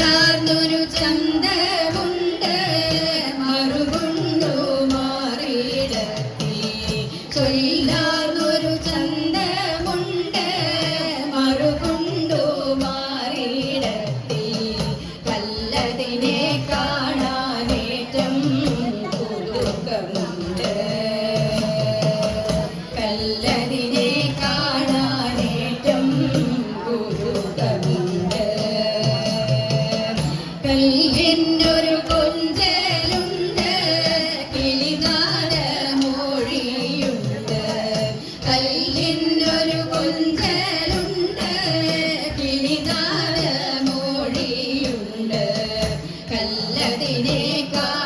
താർന്നൊരു ದಿನೇ ಕಾ